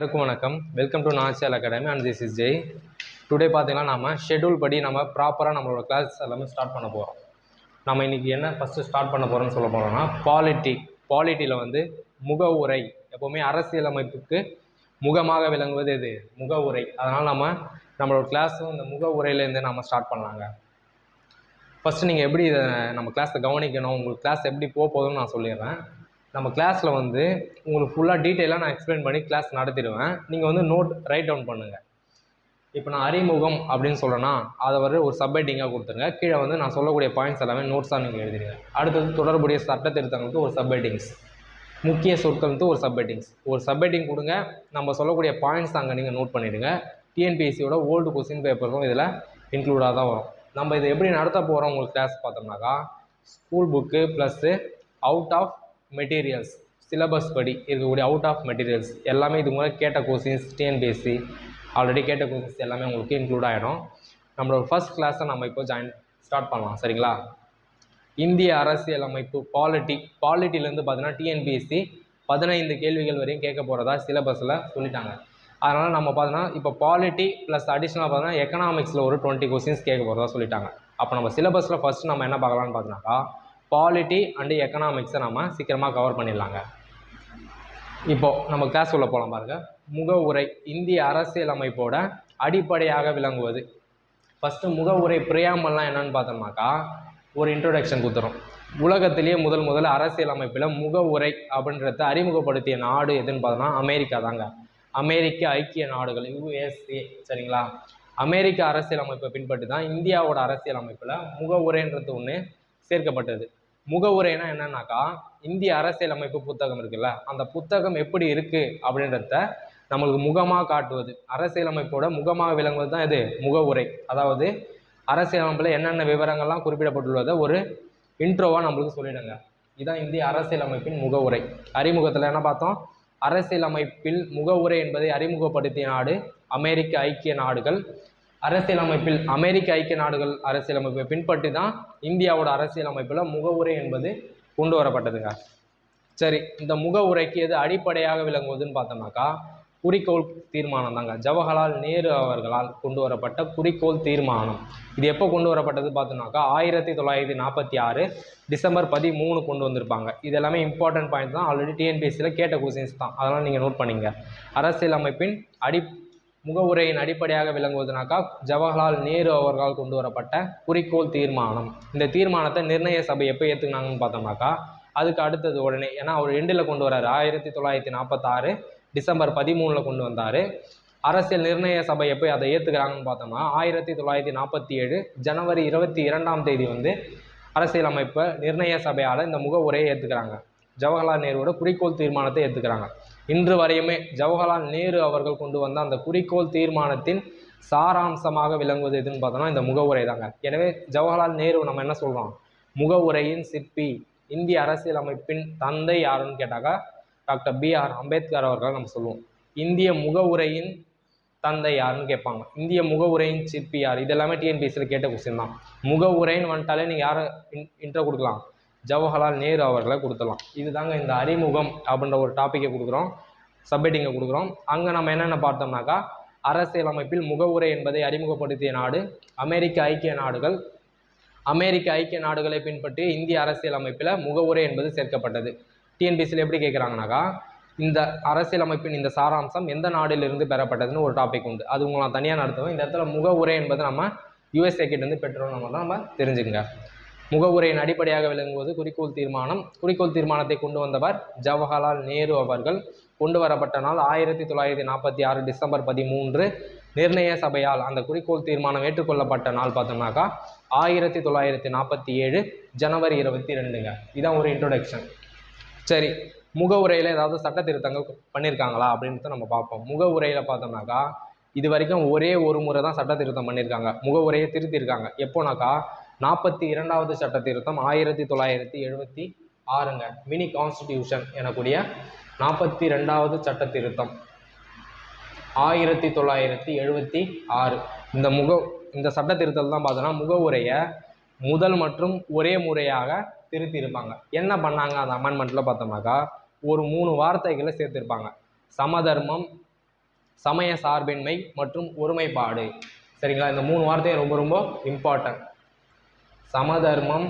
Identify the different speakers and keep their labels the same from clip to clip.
Speaker 1: எல்லாருக்கும் வணக்கம். Welcome to Nachiyal academy and this is Jai today பார்த்தீங்கன்னா நம்ம ஷெட்யூல் படி நம்ம ப்ராப்பராக நம்மளோட கிளாஸ் எல்லாமே ஸ்டார்ட் பண்ண போகிறோம் நம்ம இன்றைக்கி என்ன ஃபஸ்ட்டு ஸ்டார்ட் பண்ண போகிறோம்னு சொல்ல போகிறோம்னா பாலிட்டி பாலிட்டியில் வந்து முக உரை எப்போவுமே அரசியலமைப்புக்கு முகமாக விளங்குவது எது? உரை. அதனால் நம்ம நம்மளோட கிளாஸும் இந்த முக உரையிலேருந்து நம்ம ஸ்டார்ட் பண்ணலாங்க. ஃபஸ்ட்டு நீங்கள் எப்படி இதை நம்ம கிளாஸை கவனிக்கணும்? உங்களுக்கு கிளாஸ் எப்படி போக போகுதுன்னு நான் சொல்லிடுறேன். நம்ம கிளாஸில் வந்து உங்களுக்கு ஃபுல்லாக டீட்டெயிலாக நான் எக்ஸ்பிளைன் பண்ணி கிளாஸ் நடத்திடுவேன். நீங்கள் வந்து நோட் ரைட் டவுன் பண்ணுங்கள் இப்போ நான் அறிமுகம் அப்படின்னு சொல்கிறேன்னா அதை வரை ஒரு சப்ஹெட்டிங்காக கொடுத்துருங்க. கீழே வந்து நான் சொல்லக்கூடிய பாயிண்ட்ஸ் எல்லாமே நோட்ஸாக நீங்கள் எழுதிடுங்க. அடுத்தது தொடர்புடைய சட்ட திருத்தங்களுக்கு ஒரு சப்ஹெட்டிங்ஸ் முக்கிய சொற்களுக்கு ஒரு சப்ஹெட்டிங்ஸ் ஒரு சப்ஹெட்டிங் கொடுங்க. நம்ம சொல்லக்கூடிய பாயிண்ட்ஸ் அங்கே நீங்கள் நோட் பண்ணிவிடுங்க டிஎன்பிஎஸ்சியோட ஓல்டு கொஸ்டின் பேப்பரும் இதில் இன்க்ளூடாக தான் வரும். நம்ம இதை எப்படி நடத்த போகிறோம் உங்களுக்கு கிளாஸ் பார்த்தோம்னாக்கா school book plus out of materials syllabus படி இருக்கக்கூடிய அவுட் ஆஃப் மெட்டீரியல்ஸ் எல்லாமே இது மூலம் கேட்ட கோர்சின்ஸ் டிஎன்பிஎஸ்சி ஆல்ரெடி கேட்ட கொஸ்டின்ஸ் எல்லாமே உங்களுக்கு இன்க்ளூட் ஆகிடும் நம்மளோட ஃபர்ஸ்ட் கிளாஸை நம்ம இப்போ ஜாயின் ஸ்டார்ட் பண்ணலாம் சரிங்களா? இந்திய அரசியல் அமைப்பு பாலிட்டி பாலிட்டிலேருந்து பார்த்தீங்கன்னா டிஎன்பிஎஸ்சி பதினைந்து கேள்விகள் வரையும் கேட்க போகிறதா சிலபஸில் சொல்லிட்டாங்க. அதனால் நம்ம பார்த்தோன்னா இப்போ பாலிட்டி ப்ளஸ் அடிஷ்னலாக பார்த்தோன்னா எக்கனாமிக்ஸில் ஒரு டுவெண்ட்டி கொஸ்டின்ஸ் கேட்க போகிறதா சொல்லிட்டாங்க. அப்போ நம்ம சிலபஸில் ஃபஸ்ட்டு நம்ம என்ன பார்க்கலாம்னு பார்த்தோன்னாக்கா பாலிட்டி அண்டு எக்கனாமிக்ஸை நம்ம சீக்கிரமாக கவர் பண்ணிடலாங்க. இப்போது நம்ம கிளாஸ் உள்ள போகலாம் பாருங்கள் உரை இந்திய அரசியலமைப்போட அடிப்படையாக விளங்குவது. ஃபஸ்ட்டு உரை பிரியாமல்லாம் என்னன்னு பார்த்தோம்னாக்கா ஒரு இன்ட்ரொடக்ஷன் கொடுத்துரும் உலகத்திலேயே முதல் முதல்ல அரசியலமைப்பில் முக உரை அப்படின்றத அறிமுகப்படுத்திய நாடு எதுன்னு பார்த்தோம்னா அமெரிக்கா தாங்க. அமெரிக்க ஐக்கிய நாடுகள் யுஎஸ்ஏ சரிங்களா? அமெரிக்க அரசியலமைப்பை பின்பற்றி தான் இந்தியாவோட அரசியலமைப்பில் முக உரைன்றது ஒன்று சேர்க்கப்பட்டது. முகவுரைனா என்னன்னாக்கா இந்திய அரசியலமைப்பு புத்தகம் இருக்குல்ல அந்த புத்தகம் எப்படி இருக்குது அப்படின்றத நம்மளுக்கு முகமாக காட்டுவது. அரசியலமைப்போட முகமாக விளங்குவது தான் இது முகவுரை அதாவது அரசியலமைப்பில் என்னென்ன விவரங்கள்லாம் குறிப்பிடப்பட்டுள்ளதை ஒரு இன்ட்ரோவாக நம்மளுக்கு சொல்லிடுங்க. இதுதான் இந்திய அரசியலமைப்பின் முகவுரை அறிமுகத்தில் என்ன பார்த்தோம்? அரசியலமைப்பில் முகவுரை என்பதை அறிமுகப்படுத்திய நாடு அமெரிக்க ஐக்கிய நாடுகள். அரசியலமைப்பில் அமெரிக்க ஐக்கிய நாடுகள் அரசியலமைப்பை பின்பற்றி தான் இந்தியாவோட அரசியலமைப்பில் முகவுரை என்பது கொண்டு வரப்பட்டதுங்க. சரி இந்த முகவுரைக்கு எது அடிப்படையாக விளங்குவதுன்னு பார்த்தோம்னாக்கா குறிக்கோள் தீர்மானம் தாங்க. ஜவஹர்லால் நேரு அவர்களால் கொண்டு வரப்பட்ட குறிக்கோள் தீர்மானம். இது எப்போ கொண்டு வரப்பட்டது பார்த்தோம்னாக்கா ஆயிரத்தி தொள்ளாயிரத்தி நாற்பத்தி ஆறு டிசம்பர் பதிமூணு கொண்டு வந்திருப்பாங்க. இது எல்லாமே இம்பார்ட்டன்ட் பாயிண்ட் தான். ஆல்ரெடி டிஎன்பிஎஸ்சியில் கேட்ட கொஸ்டின்ஸ் தான். அதெல்லாம் நீங்கள் நோட் பண்ணிங்க. அரசியலமைப்பின் அடி முகவுரையின் அடிப்படையாக விளங்குவதுனாக்கா ஜவஹர்லால் நேரு அவர்களால் கொண்டு வரப்பட்ட குறிக்கோள் தீர்மானம். இந்த தீர்மானத்தை நிர்ணய சபை எப்போ ஏற்றுக்கினாங்கன்னு பார்த்தோம்னாக்கா அதுக்கு அடுத்தது உடனே ஏன்னா அவர் எண்டில் கொண்டு வராரு. ஆயிரத்தி தொள்ளாயிரத்தி நாற்பத்தாறு டிசம்பர் பதிமூணில் கொண்டு வந்தார். அரசியல் நிர்ணய சபை எப்போ அதை ஏற்றுக்கிறாங்கன்னு பார்த்தோம்னா ஆயிரத்தி தொள்ளாயிரத்தி நாற்பத்தி ஏழு ஜனவரி இருபத்தி இரண்டாம் தேதி வந்து அரசியலமைப்பை நிர்ணய சபையால் இந்த முகவுரையை ஏற்றுக்கிறாங்க ஜவஹர்லால் நேருவோட குறிக்கோள் தீர்மானத்தை ஏற்றுக்கிறாங்க இன்று வரையுமே ஜவஹர்லால் நேரு அவர்கள் கொண்டு வந்த அந்த குறிக்கோள் தீர்மானத்தின் சாராம்சமாக விளங்குவது எதுன்னு பார்த்தோம்னா இந்த முகவுரை தாங்க எனவே ஜவஹர்லால் நேரு நம்ம என்ன சொல்கிறோம் முகவுரையின் சிற்பி இந்திய அரசியலமைப்பின் தந்தை யாருன்னு கேட்டாக்கா டாக்டர் பி ஆர் அம்பேத்கர் அவர்கள் நம்ம சொல்லுவோம். இந்திய முகவுரையின் தந்தை யாருன்னு கேட்பாங்க. இந்திய முகவுரையின் சிற்பி யார்? இதெல்லாமே டிஎன்பிஎஸ்சியில் கேட்ட கொஸ்டின் தான். முகவுரைன்னு வந்துட்டாலே நீங்கள் யாரை இன் இன்ட்ரோ கொடுக்கலாம்? ஜவஹர்லால் நேரு அவர்களை கொடுத்துடலாம். இதுதாங்க இந்த அறிமுகம் அப்படின்ற ஒரு டாப்பிக்கை கொடுக்குறோம். சப்ஹெட்டிங்கை கொடுக்குறோம். அங்கே நம்ம என்னென்ன பார்த்தோம்னாக்கா அரசியலமைப்பில் முகவுரை என்பதை அறிமுகப்படுத்திய நாடு அமெரிக்க ஐக்கிய நாடுகள் அமெரிக்க ஐக்கிய நாடுகளை பின்பற்றி இந்திய அரசியலமைப்பில் முகவுரை என்பது சேர்க்கப்பட்டது. டிஎன்பிசியில் எப்படி கேட்குறாங்கனாக்கா இந்த அரசியலமைப்பின் இந்த சாராம்சம் எந்த நாடிலிருந்து பெறப்பட்டதுன்னு ஒரு டாபிக் உண்டு. அது உங்களை நான் தனியாக நடத்துவேன். இந்த இடத்துல முகவுரை என்பது நம்ம யுஎஸ்ஏ கிட்டேருந்து பெற்றோம் நம்ம தான் நம்ம தெரிஞ்சுக்கங்க. முகவுரையின் அடிப்படையாக விளங்குவது குறிக்கோள் தீர்மானம். குறிக்கோள் தீர்மானத்தை கொண்டு வந்தவர் ஜவஹர்லால் நேரு அவர்கள். கொண்டு வரப்பட்ட நாள் ஆயிரத்தி தொள்ளாயிரத்தி நாற்பத்தி ஆறு டிசம்பர் பதிமூன்று. நிர்ணய சபையால் அந்த குறிக்கோள் தீர்மானம் ஏற்றுக்கொள்ளப்பட்ட நாள் பார்த்தோம்னாக்கா ஆயிரத்தி தொள்ளாயிரத்தி நாற்பத்தி ஏழு ஜனவரி இருபத்தி ரெண்டுங்க. இதான் ஒரு இன்ட்ரொடக்ஷன் சரி முகவுரையில் ஏதாவது சட்ட திருத்தங்கள் பண்ணியிருக்காங்களா அப்படின்றத நம்ம பார்ப்போம். முகவுரையில் பார்த்தோம்னாக்கா இது வரைக்கும் ஒரே ஒரு முறை தான் சட்ட திருத்தம் பண்ணியிருக்காங்க முகவுரையை திருத்தியிருக்காங்க. எப்போனாக்கா நாற்பத்தி இரண்டாவது சட்ட திருத்தம் ஆயிரத்தி தொள்ளாயிரத்தி எழுபத்தி ஆறுங்க. மினி கான்ஸ்டிடியூஷன் எனக்கூடிய நாற்பத்தி ரெண்டாவது சட்ட திருத்தம் ஆயிரத்தி தொள்ளாயிரத்தி எழுபத்தி ஆறு. இந்த முக இந்த சட்ட திருத்தல் தான் பார்த்தோன்னா முகவுரையை முதல் மற்றும் ஒரே முறையாக திருத்தியிருப்பாங்க. என்ன பண்ணாங்க? அந்த அமெண்ட்மெண்ட்டில் பார்த்தோம்னாக்கா ஒரு மூணு வார்த்தைகளை சேர்த்திருப்பாங்க. சமதர்மம் சமய சார்பின்மை மற்றும் ஒருமைப்பாடு. சரிங்களா? இந்த மூணு வார்த்தையும் ரொம்ப ரொம்ப இம்பார்ட்டன்ட் சமதர்மம்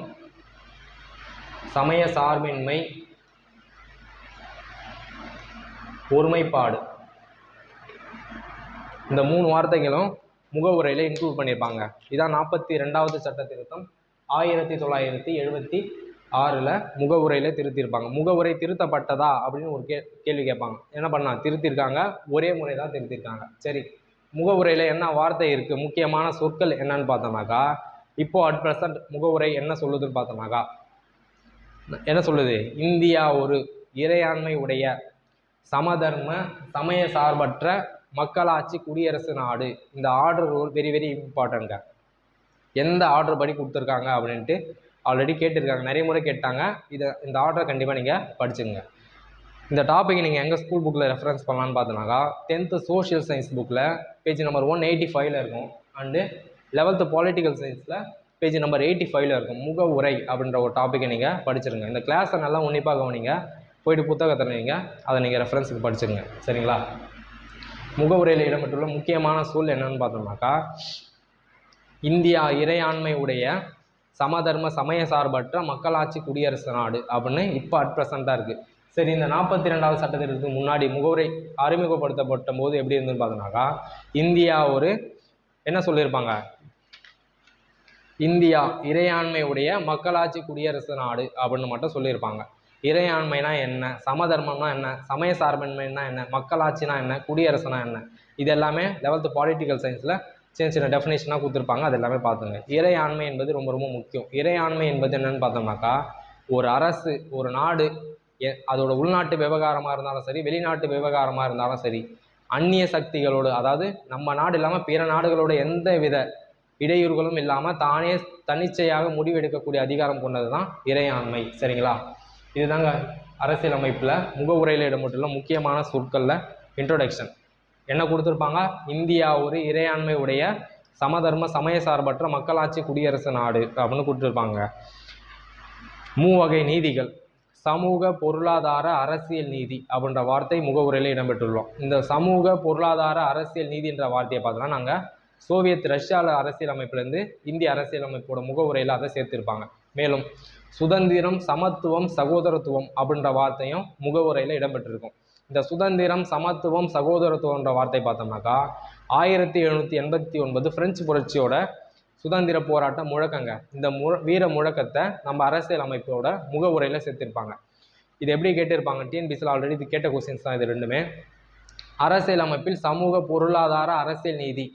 Speaker 1: சமய சார்பின்மை ஒருமைப்பாடு. இந்த மூணு வார்த்தைகளும் முகவுரையில் இன்க்ளூட் பண்ணியிருப்பாங்க. இதான் நாற்பத்தி ரெண்டாவது சட்ட திருத்தம் ஆயிரத்தி தொள்ளாயிரத்தி எழுபத்தி ஆறில் முகவுரையில் திருத்தியிருப்பாங்க. முகவுரை திருத்தப்பட்டதா அப்படின்னு ஒரு கே கேள்வி கேட்பாங்க. என்ன பண்ணா திருத்திருக்காங்க ஒரே முறை தான் திருத்திருக்காங்க சரி. முகவுரையில் என்ன வார்த்தை இருக்குது முக்கியமான சொற்கள் என்னன்னு பார்த்தோம்னாக்கா இப்போ அட் ப்ரெசன்ட் முகவுரை என்ன சொல்லுதுன்னு பார்த்தோம்னாக்கா என்ன சொல்லுது? இந்தியா ஒரு இறையாண்மை உடைய சமதர்ம சமய சார்பற்ற மக்களாட்சி குடியரசு நாடு. இந்த ஆர்டர் ஒரு வெரி வெரி இம்பார்ட்டன்ட்ங்க எந்த ஆர்டர் படி கொடுத்துருக்காங்க அப்படின்ட்டு ஆல்ரெடி கேட்டிருக்காங்க. நிறைய முறை கேட்டாங்க. இதை இந்த ஆர்டரை கண்டிப்பாக நீங்கள் படிச்சுங்க இந்த டாப்பிக்கை நீங்கள் எங்கள் ஸ்கூல் புக்கில் ரெஃபரன்ஸ் பண்ணலான்னு பார்த்தோன்னாக்கா டென்த்து சோஷியல் சயின்ஸ் புக்கில் பேஜ் நம்பர் ஒன் எயிட்டி ஃபைவ்ல இருக்கும். அண்டு லெவல்த்து பாலிட்டிக்கல் சயின்ஸில் பேஜ் நம்பர் எயிட்டி ஃபைவ்ல இருக்கும். முக உரை அப்படின்ற ஒரு டாப்பிக்கை நீங்கள் படிச்சிருங்க. இந்த கிளாஸை நல்லா உன்னிப்பாக கவனிங்க. போயிட்டு புத்தகத்தை நீங்கள் அதை நீங்கள் ரெஃபரன்ஸுக்கு படிச்சுங்க சரிங்களா? முகவுரையில் இடம்பெற்றுள்ள முக்கியமான சூழ் என்னன்னு பார்த்தோம்னாக்கா இந்தியா இறையாண்மை உடைய சமதர்ம சமய சார்பற்ற மக்களாட்சி குடியரசு நாடு அப்படின்னு இப்போ அட் ப்ரெசண்ட்டாக இருக்குது சரி இந்த நாற்பத்தி ரெண்டாவது சட்டத்திற்கு முன்னாடி முகவுரை அறிமுகப்படுத்தப்பட்ட போது எப்படி இருந்துன்னு பார்த்தோம்னாக்கா இந்தியா ஒரு என்ன சொல்லியிருப்பாங்க? இந்தியா இறையாண்மை உடைய மக்களாட்சி குடியரசு நாடு அப்படின்னு மட்டும் சொல்லியிருப்பாங்க. இறையாண்மைனா என்ன? சமதர்மம்னா என்ன? சமய சார்பின்மைனா என்ன? மக்களாட்சினா என்ன? குடியரசுனா என்ன? இது எல்லாமே லெவல்த்து பாலிட்டிக்கல் சயின்ஸில் சின்ன சின்ன டெஃபினேஷனாக கொடுத்துருப்பாங்க. அது எல்லாமே பார்த்துங்க. இறையாண்மை என்பது ரொம்ப ரொம்ப முக்கியம். இறையாண்மை என்பது என்னன்னு பார்த்தோம்னாக்கா ஒரு அரசு ஒரு நாடு அதோட உள்நாட்டு விவகாரமாக இருந்தாலும் சரி வெளிநாட்டு விவகாரமாக இருந்தாலும் சரி அந்நிய சக்திகளோடு அதாவது நம்ம நாடு இல்லாமல் பிற நாடுகளோட எந்த வித இடையூறுகளும் இல்லாமல் தானே தன்னிச்சையாக முடிவெடுக்கக்கூடிய அதிகாரம் கொண்டது தான் இறையாண்மை. சரிங்களா? இதுதாங்க அரசியலமைப்பில் முகவுரையில் இடம்பெற்றுள்ள முக்கியமான சொற்களில் இன்ட்ரோடக்ஷன் என்ன கொடுத்துருப்பாங்க? இந்தியா ஒரு இறையாண்மை உடைய சமதர்ம சமய சார்பற்ற மக்களாட்சி குடியரசு நாடு அப்படின்னு கொடுத்துருப்பாங்க. மூவகை நீதிகள். சமூக பொருளாதார அரசியல் நீதி அப்படின்ற வார்த்தை முகவுரையில் இடம்பெற்றுள்ளோம். இந்த சமூக பொருளாதார அரசியல் நீதின்ற வார்த்தையை பார்த்தோன்னா நாங்கள் சோவியத் ரஷ்யாவில் அரசியலமைப்புலேருந்து இந்திய அரசியலமைப்போட முகவுரையில் அதை சேர்த்திருப்பாங்க. மேலும் சுதந்திரம் சமத்துவம் சகோதரத்துவம் அப்படின்ற வார்த்தையும் முகவுரையில் இடம்பெற்றிருக்கும். இந்த சுதந்திரம் சமத்துவம் சகோதரத்துவம்ன்ற வார்த்தை பார்த்தோம்னாக்கா ஆயிரத்தி எழுநூற்றி எண்பத்தி ஒன்பது பிரெஞ்சு புரட்சியோட சுதந்திர போராட்டம் முழக்கங்க. இந்த மு வீர முழக்கத்தை நம்ம அரசியல் அமைப்போட முகவுரையில் சேர்த்திருப்பாங்க. இது எப்படி கேட்டிருப்பாங்க? டிஎன்பிசியில் ஆல்ரெடி இது கேட்ட கொஸ்டின்ஸ் தான் இது ரெண்டுமே. அரசியல் அமைப்பில் சமூக பொருளாதார அரசியல் நீதி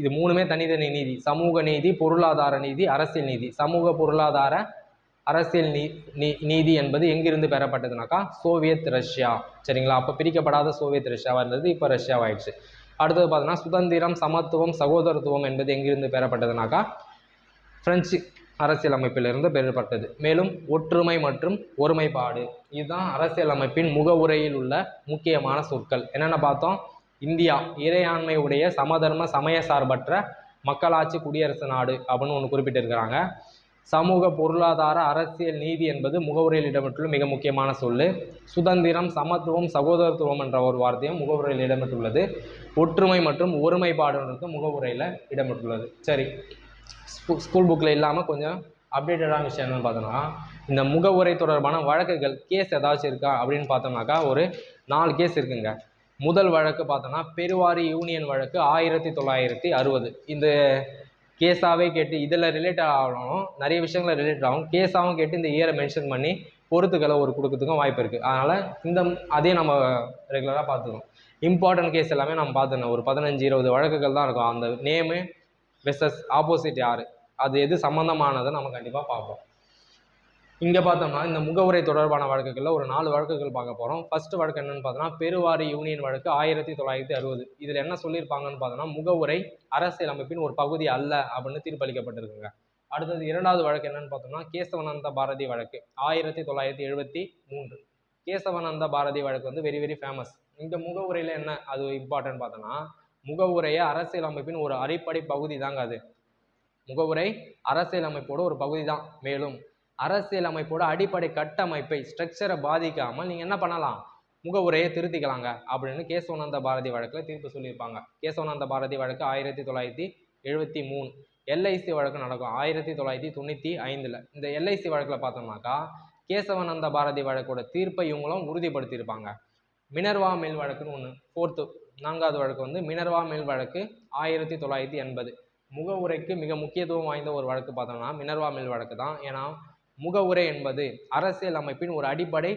Speaker 1: இது மூணுமே தனித்தனி நீதி. சமூக நீதி பொருளாதார நீதி அரசியல் நீதி. சமூக பொருளாதார அரசியல் நீ நீதி என்பது எங்கிருந்து பெறப்பட்டதுனாக்கா சோவியத் ரஷ்யா. சரிங்களா? அப்போ பிரிக்கப்படாத சோவியத் ரஷ்யாவாக இருந்தது இப்போ ரஷ்யாவாயிடுச்சு. அடுத்தது பார்த்தோன்னா சுதந்திரம் சமத்துவம் சகோதரத்துவம் என்பது எங்கிருந்து பெறப்பட்டதுனாக்கா பிரெஞ்சு அரசியலமைப்பிலிருந்து பெறப்பட்டது. மேலும் ஒற்றுமை மற்றும் ஒருமைப்பாடு. இதுதான் அரசியலமைப்பின் முகவுரையில் உள்ள முக்கியமான சொற்கள். என்னென்ன பார்த்தோம்? இந்தியா இறையாண்மை உடைய சமதர்ம சமய சார்பற்ற மக்களாட்சி குடியரசு நாடு அப்படின்னு ஒன்று குறிப்பிட்டிருக்கிறாங்க. சமூக பொருளாதார அரசியல் நீதி என்பது முகவுரையில் இடம்பெற்றுள்ள மிக முக்கியமான சொல்லு. சுதந்திரம் சமத்துவம் சகோதரத்துவம் என்ற ஒரு வார்த்தையும் முகவுரையில் இடம்பெற்றுள்ளது. ஒற்றுமை மற்றும் ஒருமைப்பாடுன்றது முகவுரையில் இடம்பெற்றுள்ளது. சரி ஸ்கூல் புக்கில் இல்லாமல் கொஞ்சம் அப்டேட்டடான விஷயம் என்னென்னு பார்த்தோம்னா இந்த முகவுரை தொடர்பான வழக்குகள் கேஸ் ஏதாச்சும் இருக்கா அப்படின்னு பார்த்தோம்னாக்கா ஒரு நாலு கேஸ் இருக்குங்க. முதல் வழக்கு பார்த்தோன்னா பெருவாரி யூனியன் வழக்கு ஆயிரத்தி தொள்ளாயிரத்தி அறுபது. இந்த கேஸாகவே கேட்டு இதில் ரிலேட் ஆகணும் நிறைய விஷயங்கள ரிலேட் ஆகும். கேஸாகவும் கேட்டு இந்த இயரை மென்ஷன் பண்ணி பொறுத்துக்களை ஒரு கொடுக்கறதுக்கும் வாய்ப்பு இருக்குது அதனால் இந்த அதையும் நம்ம ரெகுலராக பார்த்துக்கணும். இம்பார்ட்டன்ட் கேஸ் எல்லாமே நம்ம பார்த்துக்கணும். ஒரு பதினஞ்சு இருபது வழக்குகள் தான் இருக்கும். அந்த நேமு பெஸ்டஸ் ஆப்போசிட் யார்? அது எது சம்மந்தமானதை நம்ம கண்டிப்பாக பார்ப்போம். இங்கே பார்த்தோம்னா இந்த முகவுரை தொடர்பான வழக்குகளில் ஒரு நாலு வழக்குகள் பார்க்க போகிறோம் ஃபர்ஸ்ட் வழக்கு என்னன்னு பார்த்தோம்னா பெருவாரி யூனியன் வழக்கு ஆயிரத்தி தொள்ளாயிரத்தி அறுபது. இதில் என்ன சொல்லியிருப்பாங்கன்னு பார்த்தோம்னா முகவுரை அரசியலமைப்பின் ஒரு பகுதி அல்ல அப்படின்னு தீர்ப்பளிக்கப்பட்டிருக்குங்க. அடுத்தது இரண்டாவது வழக்கு என்னன்னு பார்த்தோம்னா கேசவனந்த பாரதி வழக்கு ஆயிரத்தி தொள்ளாயிரத்தி எழுபத்தி மூன்று. கேசவனந்த பாரதி வழக்கு வந்து வெரி வெரி ஃபேமஸ் இந்த முகவுரையில் என்ன அது இம்பார்ட்டன்ட் பார்த்தோம்னா முகவுரையை அரசியலமைப்பின் ஒரு அடிப்படை பகுதி தாங்க அது. முகவுரை அரசியலமைப்போட ஒரு பகுதி தான். மேலும் அரசியலமைப்போட அடிப்படை கட்டமைப்பை ஸ்ட்ரக்சரை பாதிக்காமல் நீங்கள் என்ன பண்ணலாம்? முகவுரையை திருத்திக்கலாங்க அப்படின்னு கேசவானந்த பாரதி வழக்கில் தீர்ப்பு சொல்லியிருப்பாங்க. கேசவானந்த பாரதி வழக்கு ஆயிரத்தி தொள்ளாயிரத்தி எழுபத்தி மூணு. எல்ஐசி வழக்கு நடக்கும் ஆயிரத்தி தொள்ளாயிரத்தி தொண்ணூற்றி ஐந்தில். இந்த எல்ஐசி வழக்கில் பார்த்தோம்னாக்கா கேசவானந்த பாரதி வழக்கோட தீர்ப்பை இவங்களும் உறுதிப்படுத்தியிருப்பாங்க. மினர்வா மேல் வழக்குன்னு ஒன்று ஃபோர்த்து நான்காவது வழக்கு வந்து மினர்வா மேல் வழக்கு ஆயிரத்தி தொள்ளாயிரத்தி எண்பது. முகவுரைக்கு மிக முக்கியத்துவம் வாய்ந்த ஒரு வழக்கு பார்த்தோம்னா மினர்வா மேல் வழக்கு தான். ஏன்னா முகவுரை என்பது அரசியல் அமைப்பின் ஒரு அடிப்படை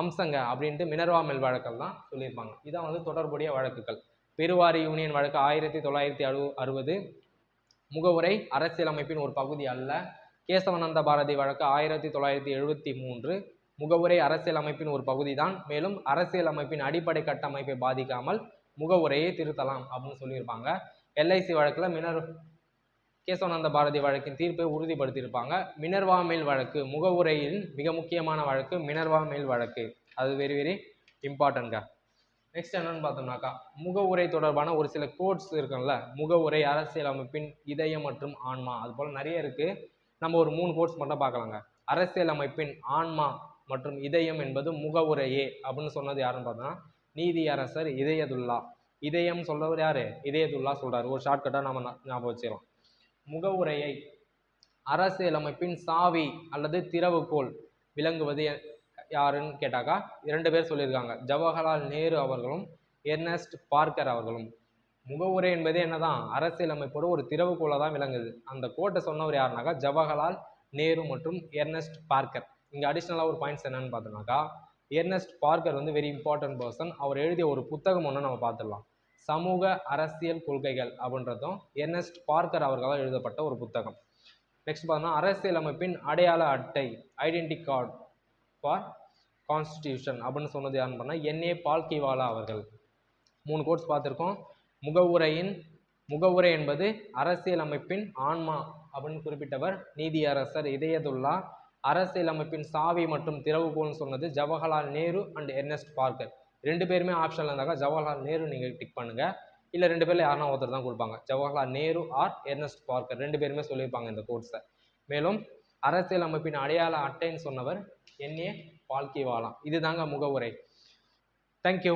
Speaker 1: அம்சங்க அப்படின்ட்டு மினர்வா மெல் வழக்கில் தான் சொல்லியிருப்பாங்க. இதான் வந்து தொடர்புடைய வழக்குகள். பெருவாரி யூனியன் வழக்கு ஆயிரத்தி தொள்ளாயிரத்தி அறு அறுபது. முகவுரை அரசியலமைப்பின் ஒரு பகுதி அல்ல. கேசவானந்த பாரதி வழக்கு ஆயிரத்தி தொள்ளாயிரத்தி எழுபத்தி மூன்று. முகவுரை அரசியலமைப்பின் ஒரு பகுதி தான். மேலும் அரசியலமைப்பின் அடிப்படை கட்டமைப்பை பாதிக்காமல் முகவுரையை திருத்தலாம் அப்படின்னு சொல்லியிருப்பாங்க. எல்ஐசி வழக்கில் மினர் கேசவானந்த பாரதி வழக்கின் தீர்ப்பை உறுதிப்படுத்தியிருப்பாங்க. மினர்வா மேல் வழக்கு முகவுரையின் மிக முக்கியமான வழக்கு மினர்வா மேல் வழக்கு. அது வெரி வெரி இம்பார்ட்டன்ட்ங்க நெக்ஸ்ட் என்னன்னு பார்த்தோம்னாக்கா முகவுரை தொடர்பான ஒரு சில கோட்ஸ் இருக்கும்ல. முகவுரை அரசியல் அமைப்பின் இதயம் மற்றும் ஆன்மா அது போல் நிறைய இருக்குது நம்ம ஒரு மூணு கோட்ஸ் மட்டும் பார்க்கலாங்க. அரசியல் அமைப்பின் ஆன்மா மற்றும் இதயம் என்பது முகவுரையே அப்படின்னு சொன்னது யாருன்னு பார்த்தோம்னா நீதியரசர் இதயதுல்லா. இதயம் சொல்றவர் யாரு? இதயதுல்லா சொல்றாரு. ஒரு ஷார்ட்கட்டாக நம்ம ஞாபகம் வச்சுக்கலாம் முகவுரையை அரசியலமைப்பின் சாவி அல்லது திறவுகோல் விளங்குவது யாருன்னு கேட்டாக்கா இரண்டு பேர் சொல்லியிருக்காங்க. ஜவஹர்லால் நேரு அவர்களும் எர்னஸ்ட் பார்க்கர் அவர்களும். முகவுரை என்பது என்னதான்? அரசியலமைப்போட ஒரு திறவுகோலாக தான் விளங்குது. அந்த கோட்டை சொன்னவர் யாருனாக்கா? ஜவஹர்லால் நேரு மற்றும் எர்னஸ்ட் பார்க்கர். இங்கே அடிஷ்னலாக ஒரு பாயிண்ட்ஸ் என்னன்னு பார்த்தோம்னாக்கா எர்னஸ்ட் பார்க்கர் வந்து வெரி இம்பார்ட்டன்ட் பர்சன் அவர் எழுதிய ஒரு புத்தகம் ஒன்று நம்ம பார்த்துடலாம். சமூக அரசியல் கொள்கைகள் அப்படின்றதும் எர்னஸ்ட் பார்க்கர் அவர்களால் எழுதப்பட்ட ஒரு புத்தகம். நெக்ஸ்ட் பார்த்தோம்னா அரசியலமைப்பின் அடையாள அட்டை ஐடென்டி கார்டு ஃபார் கான்ஸ்டிடியூஷன் அப்படின்னு சொன்னது யாருன்னு பண்ணால் என்ஏ பால்கிவாலா அவர்கள். மூணு கோட்ஸ் பார்த்துருக்கோம். முகவுரையின் முகவுரை என்பது அரசியலமைப்பின் ஆன்மா அப்படின்னு குறிப்பிட்டவர் நீதியரசர் இதயதுல்லா. அரசியலமைப்பின் சாவி மற்றும் திறவுகோல்னு சொன்னது Jawaharlal Nehru and Ernest Barker ரெண்டு பேருமே ஆப்ஷனில் இருந்தாக்கா ஜவஹர்லால் நேரு நீங்கள் டிக் பண்ணுங்கள் இல்லை ரெண்டு பேரில் யாருனா ஒருத்தர் தான் கொடுப்பாங்க. Jawaharlal Nehru or Ernest Barker ரெண்டு பேருமே சொல்லியிருப்பாங்க இந்த கோட்ஸை மேலும் அரசியல் அமைப்பின் அடையாள அட்டைன்னு சொன்னவர் என்ஏ பால்கிவாலா. இதுதாங்க முகவுரை. தேங்க்யூ